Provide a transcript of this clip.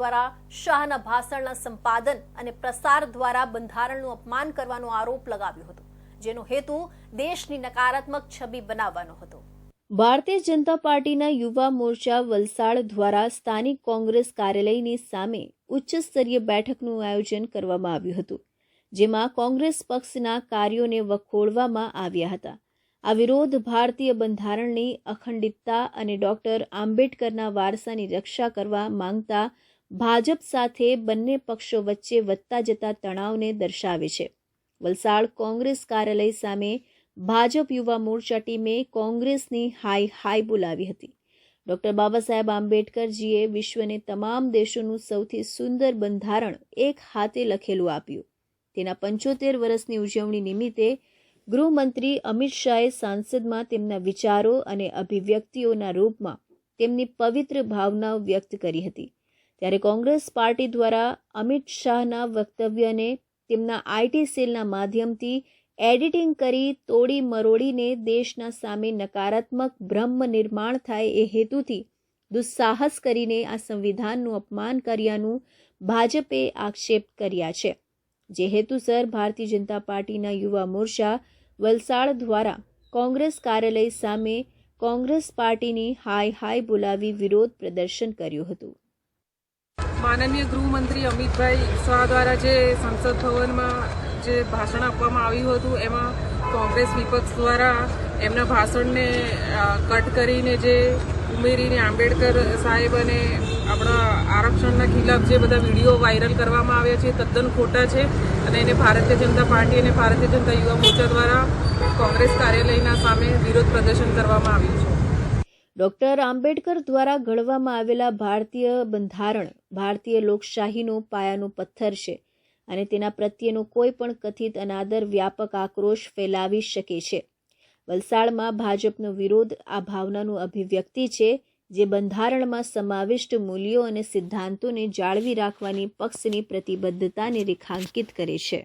દ્વારા શાહના ભાષણના સંપાદન અને પ્રસાર દ્વારા બંધારણનું અપમાન કરવાનો આરોપ લગાવ્યો હતો, જેનો હેતુ દેશની નકારાત્મક છબી બનાવવાનો હતો. ભારતીય જનતા પાર્ટીના યુવા મોરચા વલસાડ દ્વારા સ્થાનિક કોંગ્રેસ કાર્યાલયની સામે ઉચ્ચ સ્તરીય બેઠકનું આયોજન કરવામાં આવ્યું હતું, જેમાં કોંગ્રેસ પક્ષના કાર્યોને વખોડવામાં આવ્યા હતા. આ વિરોધ ભારતીય બંધારણની અખંડિતતા અને ડોક્ટર આંબેડકરના વારસાની રક્ષા કરવા માંગતા ભાજપ સાથે બંને પક્ષો વચ્ચે વધતા જતા તણાવને દર્શાવે છે. વલસાડ કોંગ્રેસ કાર્યાલય સામે ભાજપ યુવા મોરચા ટીમે કોંગ્રેસની હાઈ હાઈ બોલાવી હતી. ડોક્ટર બાબા સાહેબ આંબેડકરજીએ વિશ્વને તમામ દેશોનું સૌથી સુંદર બંધારણ એક હાથે લખેલું આપ્યું. તેના પંચોતેર વર્ષની ઉજવણી નિમિત્તે ગૃહમંત્રી અમિત શાહે સાંસદમાં તેમના વિચારો અને અભિવ્યક્તિઓના રૂપમાં તેમની પવિત્ર ભાવનાઓ વ્યક્ત કરી હતી. ત્યારે કોંગ્રેસ પાર્ટી દ્વારા અમિત શાહના વક્તવ્યને તેમના આઈટી સેલના માધ્યમથી એડિટિંગ કરી તોડી મરોડીને દેશના સામે નકારાત્મક બ્રહ્મ નિર્માણ થાય એ હેતુથી દુસ્સાહસ કરીને આ સંવિધાનનું અપમાન કર્યાનું ભાજપે આક્ષેપ કર્યા છે, જે હેતુસર ભારતીય જનતા પાર્ટીના યુવા મોરચા વલસાડ દ્વારા કોંગ્રેસ કાર્યાલય સામે કોંગ્રેસ પાર્ટીની હાય હાય બોલાવી વિરોધ પ્રદર્શન કર્યું હતું. માનનીય ગૃહમંત્રી અમિતભાઈ શાહ દ્વારા જે સંસદ ભવનમાં જે ભાષણ આપવામાં આવ્યું હતું, એમાં કોંગ્રેસ વિપક્ષ દ્વારા એમના ભાષણને કટ કરીને જે ઉમેરીને આંબેડકર સાહેબ અને આપણા આરક્ષણના ખિલાફ જે બધા વીડિયો વાયરલ કરવામાં આવ્યા છે, તદ્દન ખોટા છે અને એને ભારતીય જનતા પાર્ટી અને ભારતીય જનતા યુવા મોરચા દ્વારા કોંગ્રેસ કાર્યાલયના સામે વિરોધ પ્રદર્શન કરવામાં આવ્યું છે. ડોક્ટર આંબેડકર દ્વારા ઘડવામાં આવેલા ભારતીય બંધારણ, ભારતીય લોકશાહીનો પાયાનો પથ્થર છે અને તેના પ્રત્યેનો કોઈ પણ કથિત અનાદર વ્યાપક આક્રોશ ફેલાવી શકે છે. વલસાડમાં ભાજપનો વિરોધ આ ભાવનાનું અભિવ્યક્તિ છે જે બંધારણમાં સમાવિષ્ટ મૂલ્યો અને સિદ્ધાંતોને જાળવી રાખવાની પક્ષની પ્રતિબદ્ધતાને રેખાંકિત કરે છે.